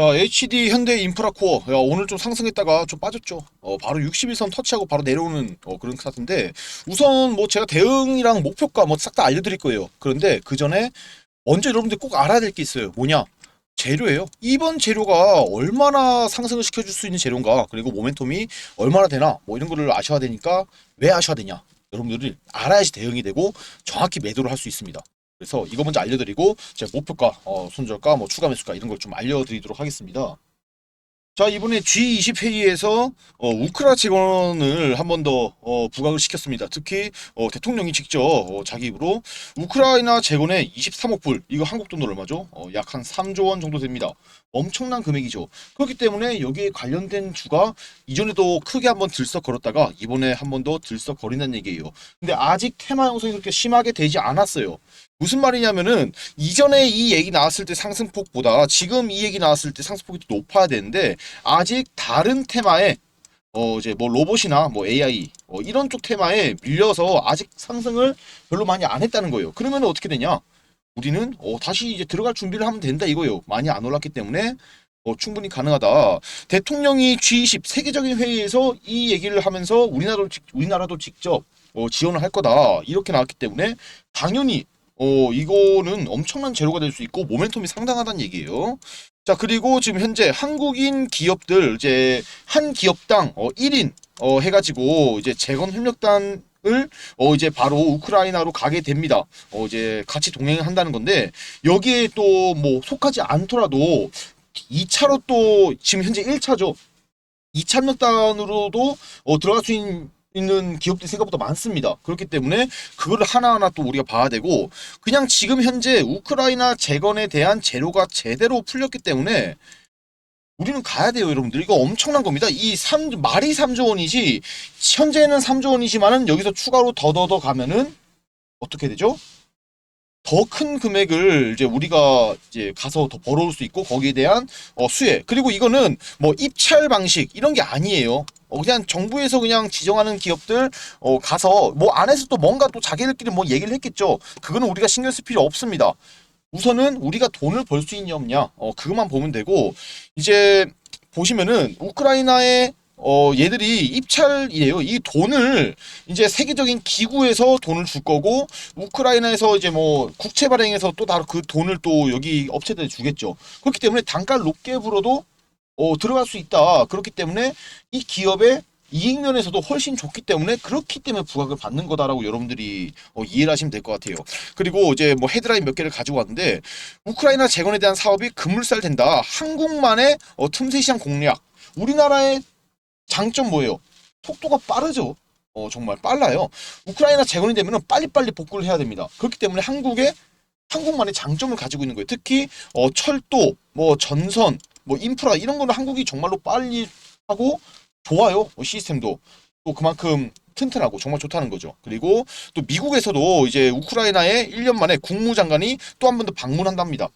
자, HD 현대 인프라 코어. 야, 오늘 좀 상승했다가 좀 빠졌죠. 어, 바로 61선 터치하고 바로 내려오는 어, 그런 차트인데 우선 뭐 제가 대응이랑 목표가 뭐 싹 다 알려드릴 거예요. 그런데 그 전에 먼저 여러분들 꼭 알아야 될 게 있어요. 뭐냐? 재료예요. 이번 재료가 얼마나 상승을 시켜줄 수 있는 재료인가, 그리고 모멘텀이 얼마나 되나, 뭐 이런 거를 아셔야 되니까 왜 아셔야 되냐? 여러분들이 알아야지 대응이 되고 정확히 매도를 할 수 있습니다. 그래서 이거 먼저 알려드리고 제 목표가, 어, 손절가, 뭐 추가 매수가 이런 걸 좀 알려드리도록 하겠습니다. 자 이번에 G20 회의에서 어, 우크라 직원을 한 번 더 어, 부각을 시켰습니다. 특히 어, 대통령이 직접 어, 자기 입으로 우크라이나 재건에 23억 불 이거 한국 돈으로 얼마죠? 어, 약 한 3조 원 정도 됩니다. 엄청난 금액이죠. 그렇기 때문에 여기에 관련된 주가 이전에도 크게 한번 들썩거렸다가 이번에 한 번 더 들썩거린다는 얘기예요. 근데 아직 테마 형성이 그렇게 심하게 되지 않았어요. 무슨 말이냐면은 이전에 이 얘기 나왔을 때 상승폭보다 지금 이 얘기 나왔을 때 상승폭이 더 높아야 되는데 아직 다른 테마에 어 이제 뭐 로봇이나 뭐 AI 어 이런 쪽 테마에 밀려서 아직 상승을 별로 많이 안 했다는 거예요. 그러면 어떻게 되냐? 우리는 어 다시 이제 들어갈 준비를 하면 된다 이거예요. 많이 안 올랐기 때문에 어, 충분히 가능하다. 대통령이 G20 세계적인 회의에서 이 얘기를 하면서 우리나라도 직- 우리나라도 직접 어, 지원을 할 거다 이렇게 나왔기 때문에 당연히 어 이거는 엄청난 재료가 될 수 있고 모멘텀이 상당하다는 얘기예요. 자 그리고 지금 현재 한국인 기업들 이제 한 기업당 어 1인 어 해가지고 이제 재건 협력단 을 어 이제 바로 우크라이나로 가게 됩니다. 어 이제 같이 동행한다는 건데 여기에 또 뭐 속하지 않더라도 2차로 또 지금 현재 1차죠. 2차 협력단으로도 어 들어갈 수 있는 있는 기업들이 생각보다 많습니다. 그렇기 때문에 그거를 하나하나 또 우리가 봐야 되고 그냥 지금 현재 우크라이나 재건에 대한 재료가 제대로 풀렸기 때문에 우리는 가야 돼요, 여러분들. 이거 엄청난 겁니다. 이 3, 말이 3조 원이지, 현재는 3조 원이지만은 여기서 추가로 더더더 가면은 어떻게 되죠? 더 큰 금액을 이제 우리가 이제 가서 더 벌어올 수 있고 거기에 대한 어, 수혜 그리고 이거는 뭐 입찰 방식 이런 게 아니에요. 어, 그냥 정부에서 그냥 지정하는 기업들 어, 가서 뭐 안에서 또 뭔가 또 자기들끼리 뭐 얘기를 했겠죠. 그거는 우리가 신경 쓸 필요 없습니다. 우선은 우리가 돈을 벌 수 있냐 없냐 어, 그것만 보면 되고 이제 보시면은 우크라이나의 어, 얘들이 입찰이에요. 이 돈을 이제 세계적인 기구에서 돈을 줄 거고 우크라이나에서 이제 뭐 국채 발행해서 또 다른 그 돈을 또 여기 업체들에 주겠죠. 그렇기 때문에 단가를 높게 불어도 어, 들어갈 수 있다. 그렇기 때문에 이 기업의 이익 면에서도 훨씬 좋기 때문에 그렇기 때문에 부각을 받는 거다라고 여러분들이 어, 이해를 하시면 될 것 같아요. 그리고 이제 뭐 헤드라인 몇 개를 가지고 왔는데 우크라이나 재건에 대한 사업이 급물살 된다. 한국만의 어, 틈새 시장 공략. 우리나라의 장점 뭐예요? 속도가 빠르죠. 어, 정말 빨라요. 우크라이나 재건이 되면 빨리빨리 복구를 해야 됩니다. 그렇기 때문에 한국의 한국만의 장점을 가지고 있는 거예요. 특히 어, 철도, 뭐 전선, 뭐 인프라 이런 거는 한국이 정말로 빨리 하고 좋아요. 어, 시스템도 또 그만큼 튼튼하고 정말 좋다는 거죠. 그리고 또 미국에서도 이제 우크라이나에 1년 만에 국무장관이 또 한 번 더 방문한답니다.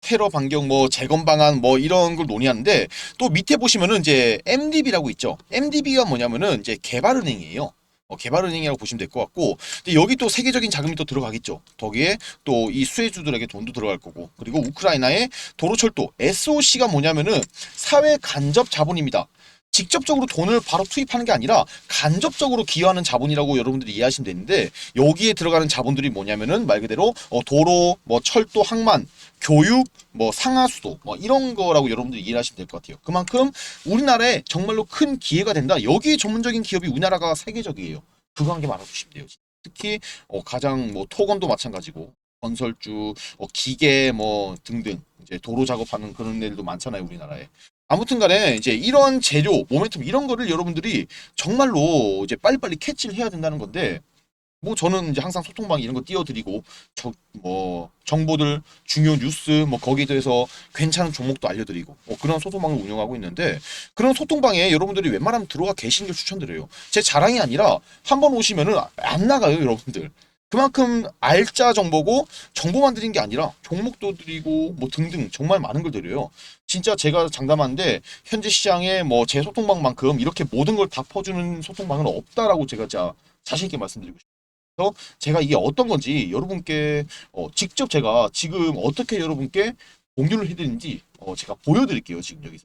테러 반경 뭐 재건 방안 뭐 이런 걸 논의하는데 또 밑에 보시면은 이제 MDB라고 있죠. MDB가 뭐냐면은 이제 개발은행이에요. 어, 개발 은행이라고 보시면 될 것 같고 근데 여기 또 세계적인 자금이 또 들어가겠죠. 거기에 또 이 수혜주들에게 돈도 들어갈 거고 그리고 우크라이나의 도로철도 SOC가 뭐냐면은 사회 간접 자본입니다. 직접적으로 돈을 바로 투입하는 게 아니라 간접적으로 기여하는 자본이라고 여러분들이 이해하시면 되는데 여기에 들어가는 자본들이 뭐냐면은 말 그대로 어, 도로, 뭐 철도, 항만, 교육, 뭐 상하수도 뭐 이런 거라고 여러분들이 이해하시면 될 것 같아요. 그만큼 우리나라에 정말로 큰 기회가 된다. 여기에 전문적인 기업이 우리나라가 세계적이에요. 그거 한 개만 알아두시면 돼요. 특히 어, 가장 뭐 토건도 마찬가지고 건설주, 어, 기계 뭐 등등 이제 도로 작업하는 그런 애들도 많잖아요 우리나라에. 아무튼 간에 이제 이런 재료, 모멘텀 이런 거를 여러분들이 정말로 이제 빨리빨리 캐치를 해야 된다는 건데 뭐 저는 이제 항상 소통방 이런 거 띄워드리고 저 뭐 정보들 중요 뉴스 뭐 거기에 대해서 괜찮은 종목도 알려드리고 뭐 그런 소통방을 운영하고 있는데 그런 소통방에 여러분들이 웬만하면 들어가 계시는 걸 추천드려요. 제 자랑이 아니라 한번 오시면은 안 나가요 여러분들. 그만큼 알짜 정보고 정보만 드린 게 아니라 종목도 드리고 뭐 등등 정말 많은 걸 드려요. 진짜 제가 장담하는데 현재 시장에 뭐 제 소통방만큼 이렇게 모든 걸 다 퍼주는 소통방은 없다라고 제가 자 자신 있게 말씀드리고 싶어요. 그래서 제가 이게 어떤 건지 여러분께 어, 직접 제가 지금 어떻게 여러분께 공유를 해드리는지 어, 어, 제가 보여드릴게요 지금 여기서.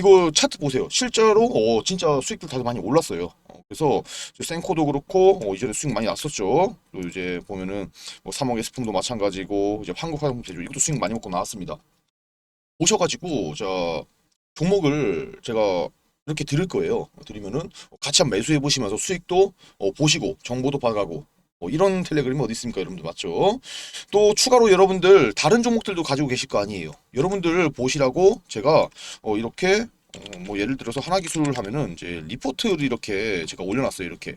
이거 차트 보세요. 실제로 어, 진짜 수익들 다들 많이 올랐어요. 어, 그래서 센코도 그렇고 어, 이전에 수익 많이 났었죠. 또 이제 보면은 뭐 3억 스풍도 마찬가지고 이제 한국 화장품 제조 이것도 수익 많이 먹고 나왔습니다. 오셔가지고 자 종목을 제가 이렇게 드릴 거예요. 드리면은 같이 한번 매수해 보시면서 수익도 어, 보시고 정보도 받아가고 어, 이런 텔레그램이 어디 있습니까, 여러분들 맞죠? 또 추가로 여러분들 다른 종목들도 가지고 계실 거 아니에요. 여러분들 보시라고 제가 어, 이렇게 어, 뭐 예를 들어서 하나 기술을 하면은 이제 리포트를 이렇게 제가 올려놨어요. 이렇게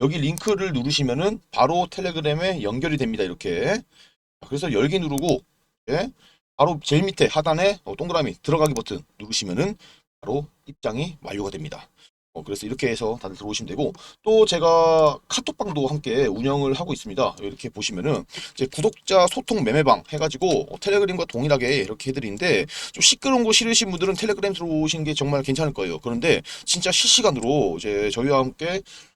여기 링크를 누르시면은 바로 텔레그램에 연결이 됩니다. 이렇게. 그래서 열기 누르고 예, 바로 제일 밑에 하단에 어, 동그라미 들어가기 버튼 누르시면은 바로 입장이 완료가 됩니다. 어, 그래서 이렇게 해서 다들 들어오시면 되고 또 제가 카톡방도 함께 운영을 하고 있습니다. 이렇게 보시면은 제 구독자 소통 매매방 해가지고 어, 텔레그램과 동일하게 이렇게 해드리는데 좀 시끄러운 거 싫으신 분들은 텔레그램 들어오시는 게 정말 괜찮을 거예요. 그런데 진짜 실시간으로 이제 저희와 함께 뭐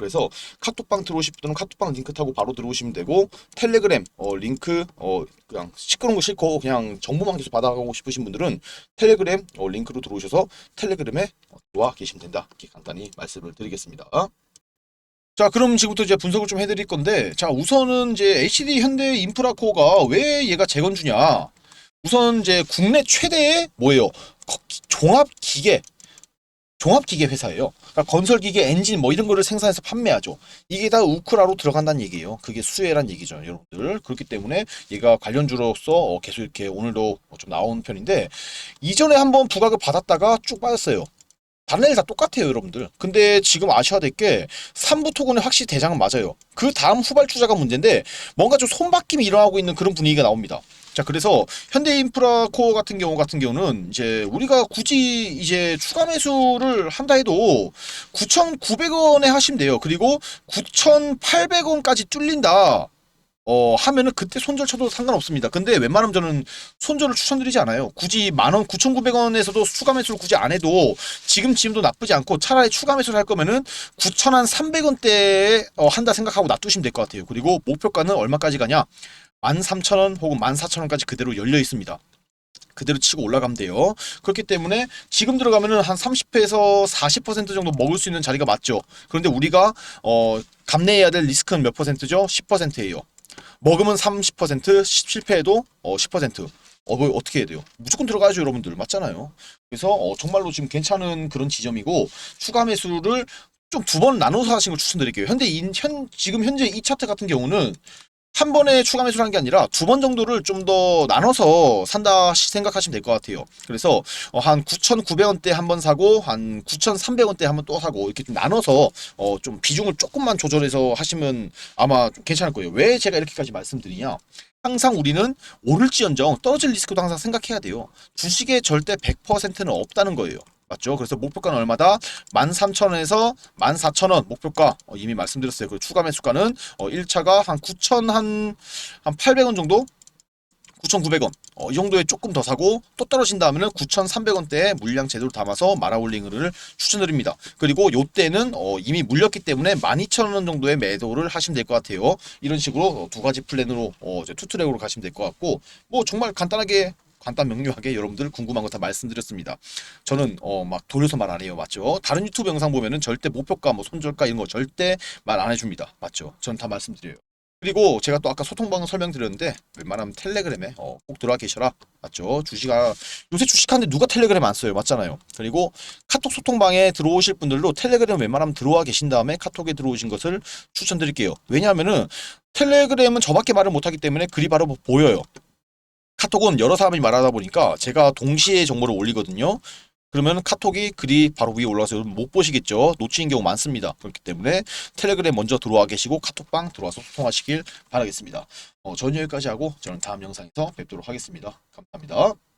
그래서 카톡방 들어오실 분들은 카톡방 링크 타고 바로 들어오시면 되고 텔레그램 어, 링크 어, 그냥 시끄러운 거 싫고 그냥 정보만 계속 받아가고 싶으신 분들은 텔레그램 어, 링크로 들어오셔서 텔레그램에 어, 들어와 계시면 된다. 이렇게 간단히 말씀을 드리겠습니다. 자, 그럼 지금부터 이제 분석을 좀 해드릴 건데, 자, 우선은 이제 HD 현대 인프라코어가 왜 얘가 재건주냐? 우선 이제 국내 최대의 뭐예요? 거- 종합 기계, 종합 기계 회사예요. 그러니까 건설 기계, 엔진 뭐 이런 거를 생산해서 판매하죠. 이게 다 우크라로 들어간다는 얘기예요. 그게 수혜란 얘기죠, 여러분들. 그렇기 때문에 얘가 관련주로서 어, 계속 이렇게 오늘도 좀 나온 편인데 이전에 한번 부각을 받았다가 쭉 빠졌어요. 애들 다 똑같아요, 여러분들. 근데 지금 아셔야 될게 삼부 토건의 확실히 대장은 맞아요. 그 다음 후발주자가 문제인데 뭔가 좀 손바뀜이 일어나고 있는 그런 분위기가 나옵니다. 자, 그래서 현대인프라 코어 같은 경우 같은 경우는 이제 우리가 굳이 이제 추가 매수를 한다 해도 9,900원에 하시면 돼요. 그리고 9,800원까지 뚫린다. 어, 하면은 그때 손절 쳐도 상관없습니다. 근데 웬만하면 저는 손절을 추천드리지 않아요. 굳이 만원, 9,900원에서도 추가 매수를 굳이 안 해도 지금 지금도 나쁘지 않고 차라리 추가 매수를 할 거면은 9,300원대에 어, 한다 생각하고 놔두시면 될 것 같아요. 그리고 목표가는 얼마까지 가냐? 13,000원 혹은 14,000원까지 그대로 열려 있습니다. 그대로 치고 올라가면 돼요. 그렇기 때문에 지금 들어가면은 한 30%에서 40% 정도 먹을 수 있는 자리가 맞죠. 그런데 우리가 어 감내해야 될 리스크는 몇 퍼센트죠? 10%예요. 먹으면 30%, 실패해도 어 10%. 어, 뭐 어떻게 해야 돼요? 무조건 들어가야죠, 여러분들. 맞잖아요. 그래서 어, 정말로 지금 괜찮은 그런 지점이고 추가 매수를 좀 두 번 나눠서 하시는 걸 추천드릴게요. 현재 인, 현 지금 현재 이 차트 같은 경우는 한 번에 추가 매수를 한 게 아니라 두 번 정도를 좀 더 나눠서 산다 시- 생각하시면 될 것 같아요. 그래서 어, 한 9,900원대 한 번 사고 한 9,300원대 한 번 또 사고 이렇게 좀 나눠서 어, 좀 비중을 조금만 조절해서 하시면 아마 좀 괜찮을 거예요. 왜 제가 이렇게까지 말씀드리냐? 항상 우리는 오를지언정 떨어질 리스크도 항상 생각해야 돼요. 주식에 절대 100%는 없다는 거예요. 맞죠? 그래서 목표가는 얼마다? 13,000원에서 14,000원 목표가 어, 이미 말씀드렸어요. 그 추가 매수가는 어, 1차가 한 9,000 한, 한 800원 정도? 9,900원. 어, 이 정도에 조금 더 사고 또 떨어진다 하면 은 9,300원대에 물량 제대로 담아서 마라홀링을 추천드립니다. 그리고 요때는 어, 이미 물렸기 때문에 12,000원 정도의 매도를 하시면 될 것 같아요. 이런 식으로 어, 두 가지 플랜으로 어, 투트랙으로 가시면 될 것 같고 뭐 정말 간단하게 간단 명료하게 여러분들 궁금한 거 다 말씀드렸습니다. 저는 어 막 돌려서 말 안 해요, 맞죠? 다른 유튜브 영상 보면은 절대 목표가, 뭐 손절가 이런 거 절대 말 안 해줍니다, 맞죠? 전 다 말씀드려요. 그리고 제가 또 아까 소통방 설명드렸는데 웬만하면 텔레그램에 어, 꼭 들어와 계셔라, 맞죠? 주식아 요새 주식하는데 누가 텔레그램 안 써요, 맞잖아요. 그리고 카톡 소통방에 들어오실 분들도 텔레그램 웬만하면 들어와 계신 다음에 카톡에 들어오신 것을 추천드릴게요. 왜냐하면은 텔레그램은 저밖에 말을 못하기 때문에 글이 바로 보여요. 카톡은 여러 사람이 말하다 보니까 제가 동시에 정보를 올리거든요. 그러면 카톡이 글이 바로 위에 올라와서 못 보시겠죠. 놓치는 경우 많습니다. 그렇기 때문에 텔레그램 먼저 들어와 계시고 카톡방 들어와서 소통하시길 바라겠습니다. 어, 전 여기까지 하고 저는 다음 영상에서 뵙도록 하겠습니다. 감사합니다.